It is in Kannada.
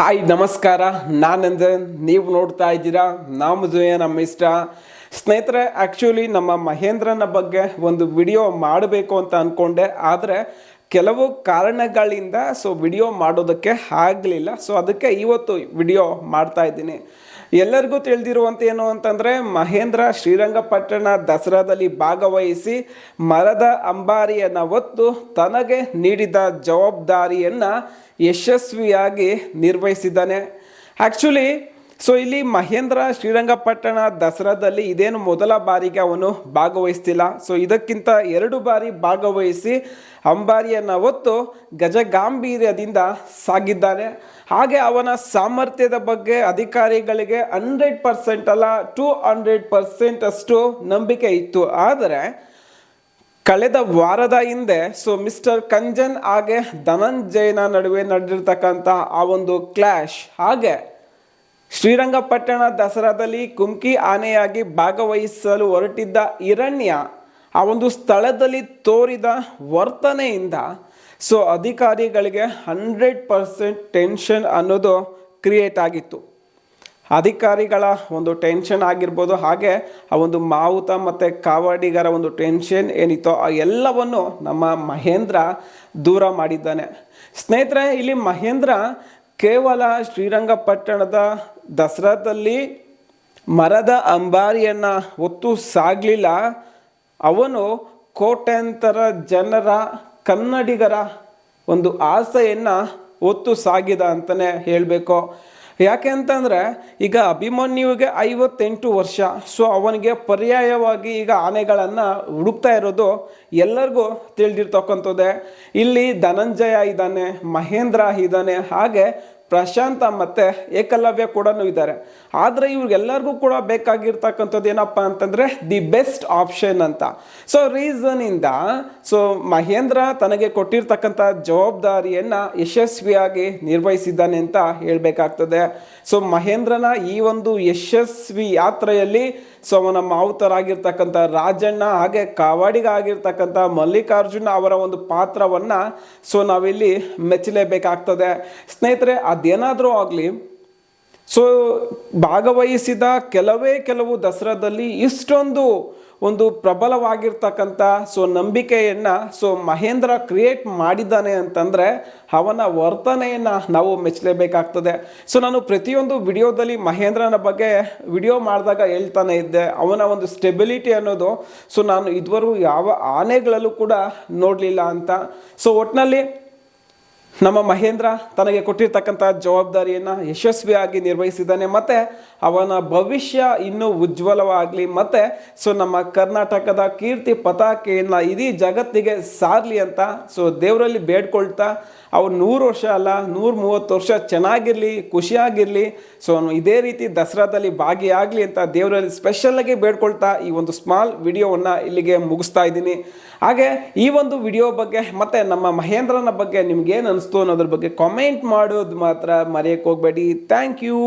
ಹಾಯ್, ನಮಸ್ಕಾರ. ನಾನಂದನ್. ನೀವು ನೋಡ್ತಾ ಇದ್ದೀರಾ? ನಾವು ಜೋಯ, ನಮ್ಮ ಇಷ್ಟ. ಸ್ನೇಹಿತರೆ ಆ್ಯಕ್ಚುಲಿ ನಮ್ಮ ಮಹೇಂದ್ರನ ಬಗ್ಗೆ ಒಂದು ವಿಡಿಯೋ ಮಾಡಬೇಕು ಅಂತ ಅಂದ್ಕೊಂಡೆ ಆದರೆ, ಕೆಲವು ಕಾರಣಗಳಿಂದ ಸೊ ವಿಡಿಯೋ ಮಾಡೋದಕ್ಕೆ ಆಗಲಿಲ್ಲ. ಸೊ ಅದಕ್ಕೆ ಇವತ್ತು ವಿಡಿಯೋ ಮಾಡ್ತಾ ಇದ್ದೀನಿ. ಎಲ್ಲರಿಗೂ ತಿಳಿದಿರುವಂತೆ ಏನು ಅಂತಂದರೆ ಮಹೇಂದ್ರ ಶ್ರೀರಂಗಪಟ್ಟಣ ದಸರಾದಲ್ಲಿ ಭಾಗವಹಿಸಿ ಮರದ ಅಂಬಾರಿಯನ್ನು ಹೊತ್ತು ತನಗೆ ನೀಡಿದ ಜವಾಬ್ದಾರಿಯನ್ನು ಯಶಸ್ವಿಯಾಗಿ ನಿರ್ವಹಿಸಿದ್ದಾನೆ. ಆ್ಯಕ್ಚುಲಿ ಸೊ ಇಲ್ಲಿ ಮಹೇಂದ್ರ ಶ್ರೀರಂಗಪಟ್ಟಣ ದಸರಾದಲ್ಲಿ ಇದೇನು ಮೊದಲ ಬಾರಿಗೆ ಅವನು ಭಾಗವಹಿಸ್ತಿಲ್ಲ. ಸೊ ಇದಕ್ಕಿಂತ ಎರಡು ಬಾರಿ ಭಾಗವಹಿಸಿ ಅಂಬಾರಿಯನ್ನು ಹೊತ್ತು ಗಜಗಾಂಭೀರ್ಯದಿಂದ ಸಾಗಿದ್ದಾನೆ. ಹಾಗೆ ಅವನ ಸಾಮರ್ಥ್ಯದ ಬಗ್ಗೆ ಅಧಿಕಾರಿಗಳಿಗೆ ಹಂಡ್ರೆಡ್ ಪರ್ಸೆಂಟ್ ಅಲ್ಲ ಟೂ ಹಂಡ್ರೆಡ್ ಪರ್ಸೆಂಟ್ ಅಷ್ಟು ನಂಬಿಕೆ ಇತ್ತು. ಆದರೆ ಕಳೆದ ವಾರದ ಹಿಂದೆ ಸೊ ಮಿಸ್ಟರ್ ಕಂಜನ್ ಹಾಗೆ ಧನಂಜಯನ ನಡುವೆ ನಡೆದಿರ್ತಕ್ಕಂಥ ಆ ಒಂದು ಕ್ಲಾಶ್ ಹಾಗೆ ಶ್ರೀರಂಗಪಟ್ಟಣ ದಸರಾದಲ್ಲಿ ಕುಮ್ಕಿ ಆನೆಯಾಗಿ ಭಾಗವಹಿಸಲು ಹೊರಟಿದ್ದ ಹಿರಣ್ಯ ಆ ಒಂದು ಸ್ಥಳದಲ್ಲಿ ತೋರಿದ ವರ್ತನೆಯಿಂದ ಸೊ ಅಧಿಕಾರಿಗಳಿಗೆ ಹಂಡ್ರೆಡ್ ಪರ್ಸೆಂಟ್ ಟೆನ್ಷನ್ ಅನ್ನೋದು ಕ್ರಿಯೇಟ್ ಆಗಿತ್ತು. ಅಧಿಕಾರಿಗಳ ಒಂದು ಟೆನ್ಷನ್ ಆಗಿರ್ಬೋದು, ಹಾಗೆ ಆ ಒಂದು ಮಾವುತ ಮತ್ತು ಕಾವಾಡಿಗರ ಒಂದು ಟೆನ್ಷನ್ ಏನಿತ್ತೋ ಆ ಎಲ್ಲವನ್ನು ನಮ್ಮ ಮಹೇಂದ್ರ ದೂರ ಮಾಡಿದ್ದಾನೆ. ಸ್ನೇಹಿತರೆ, ಇಲ್ಲಿ ಮಹೇಂದ್ರ ಕೇವಲ ಶ್ರೀರಂಗಪಟ್ಟಣದ ದಸರಾದಲ್ಲಿ ಮರದ ಅಂಬಾರಿಯನ್ನು ಹೊತ್ತು ಸಾಗಲಿಲ್ಲ. ಅವನು ಕೋಟ್ಯಾಂತರ ಜನರ ಕನ್ನಡಿಗರ ಒಂದು ಆಸೆಯನ್ನು ಹೊತ್ತು ಸಾಗಿದ ಅಂತಲೇ ಹೇಳಬೇಕು. ಯಾಕೆ ಅಂತಂದರೆ ಈಗ ಅಭಿಮನ್ಯುವಿಗೆ ಐವತ್ತೆಂಟು ವರ್ಷ ಸೊ ಅವನಿಗೆ ಪರ್ಯಾಯವಾಗಿ ಈಗ ಆನೆಗಳನ್ನು ಹುಡುಕ್ತಾ ಇರೋದು ಎಲ್ಲರಿಗೂ ತಿಳಿದಿರ್ತಕ್ಕಂಥದ್ದೇ. ಇಲ್ಲಿ ಧನಂಜಯ ಇದ್ದಾನೆ, ಮಹೇಂದ್ರ ಇದ್ದಾನೆ, ಹಾಗೆ ಪ್ರಶಾಂತ ಮತ್ತು ಏಕಲವ್ಯ ಕೂಡ ಇದ್ದಾರೆ. ಆದರೆ ಇವ್ರಿಗೆಲ್ಲರಿಗೂ ಕೂಡ ಬೇಕಾಗಿರ್ತಕ್ಕಂಥದ್ದು ಏನಪ್ಪ ಅಂತಂದರೆ ದಿ ಬೆಸ್ಟ್ ಆಪ್ಷನ್ ಅಂತ. ಸೊ ರೀಸನಿಂದ ಸೊ ಮಹೇಂದ್ರ ತನಗೆ ಕೊಟ್ಟಿರ್ತಕ್ಕಂಥ ಜವಾಬ್ದಾರಿಯನ್ನು ಯಶಸ್ವಿಯಾಗಿ ನಿರ್ವಹಿಸಿದ್ದಾನೆ ಅಂತ ಹೇಳಬೇಕಾಗ್ತದೆ. ಸೊ ಮಹೇಂದ್ರನ ಈ ಒಂದು ಯಶಸ್ವಿ ಯಾತ್ರೆಯಲ್ಲಿ ಸೊ ಅವನ ಮಾವುತರಾಗಿರ್ತಕ್ಕಂಥ ರಾಜಣ್ಣ ಹಾಗೆ ಕಾವಾಡಿಗ ಆಗಿರ್ತಕ್ಕಂಥ ಮಲ್ಲಿಕಾರ್ಜುನ ಅವರ ಒಂದು ಪಾತ್ರವನ್ನು ಸೊ ನಾವಿಲ್ಲಿ ಮೆಚ್ಚಲೇಬೇಕಾಗ್ತದೆ. ಸ್ನೇಹಿತರೆ ಅದೇನಾದರೂ ಆಗಲಿ, ಸೊ ಭಾಗವಹಿಸಿದ ಕೆಲವೇ ಕೆಲವು ದಸರಾದಲ್ಲಿ ಇಷ್ಟೊಂದು ಒಂದು ಪ್ರಬಲವಾಗಿರ್ತಕ್ಕಂಥ, ಸೊ ನಂಬಿಕೆಯನ್ನು, ಸೊ ಮಹೇಂದ್ರ ಕ್ರಿಯೇಟ್ ಮಾಡಿದ್ದಾನೆ ಅಂತಂದರೆ ಅವನ ವರ್ತನೆಯನ್ನು ನಾವು ಮೆಚ್ಚಲೇಬೇಕಾಗ್ತದೆ. ಸೊ ನಾನು ಪ್ರತಿಯೊಂದು ವಿಡಿಯೋದಲ್ಲಿ ಮಹೇಂದ್ರನ ಬಗ್ಗೆ ವಿಡಿಯೋ ಮಾಡಿದಾಗ ಹೇಳ್ತಾನೆ ಇದ್ದೆ. ಅವನ ಒಂದು ಸ್ಟೆಬಿಲಿಟಿ ಅನ್ನೋದು, ಸೊ ನಾನು ಇದುವರೆಗೂ ಯಾವ ಆನೆಗಳಲ್ಲೂ ಕೂಡ ನೋಡಲಿಲ್ಲ ಅಂತ. ಸೊ ಒಟ್ಟಿನಲ್ಲಿ ನಮ್ಮ ಮಹೇಂದ್ರ ತನಗೆ ಕೊಟ್ಟಿರ್ತಕ್ಕಂಥ ಜವಾಬ್ದಾರಿಯನ್ನು ಯಶಸ್ವಿಯಾಗಿ ನಿರ್ವಹಿಸಿದ್ದಾನೆ. ಮತ್ತು ಅವನ ಭವಿಷ್ಯ ಇನ್ನೂ ಉಜ್ವಲವಾಗಲಿ, ಮತ್ತು ಸೊ ನಮ್ಮ ಕರ್ನಾಟಕದ ಕೀರ್ತಿ ಪತಾಕೆಯನ್ನು ಇಡೀ ಜಗತ್ತಿಗೆ ಸಾರಲಿ ಅಂತ ಸೊ ದೇವರಲ್ಲಿ ಬೇಡ್ಕೊಳ್ತಾ ಅವ್ರು ನೂರು ವರ್ಷ ಅಲ್ಲ, ನೂರ ಮೂವತ್ತು ವರ್ಷ ಚೆನ್ನಾಗಿರಲಿ, ಖುಷಿಯಾಗಿರಲಿ ಸೊ ಇದೇ ರೀತಿ ದಸರಾದಲ್ಲಿ ಭಾಗಿಯಾಗಲಿ ಅಂತ ದೇವರಲ್ಲಿ ಸ್ಪೆಷಲಾಗಿ ಬೇಡ್ಕೊಳ್ತಾ ಈ ಒಂದು ಸ್ಮಾಲ್ ವಿಡಿಯೋವನ್ನು ಇಲ್ಲಿಗೆ ಮುಗಿಸ್ತಾ ಇದ್ದೀನಿ. ಹಾಗೆ ಈ ಒಂದು ವಿಡಿಯೋ ಬಗ್ಗೆ ಮತ್ತು ನಮ್ಮ ಮಹೇಂದ್ರನ ಬಗ್ಗೆ ನಿಮ್ಗೇನು ಅನಿಸ್ತು ಅನ್ನೋದ್ರ ಬಗ್ಗೆ ಕಾಮೆಂಟ್ ಮಾಡೋದು ಮಾತ್ರ ಮರೆಯೋಕ್ಕೆ ಹೋಗಬೇಡಿ. Thank you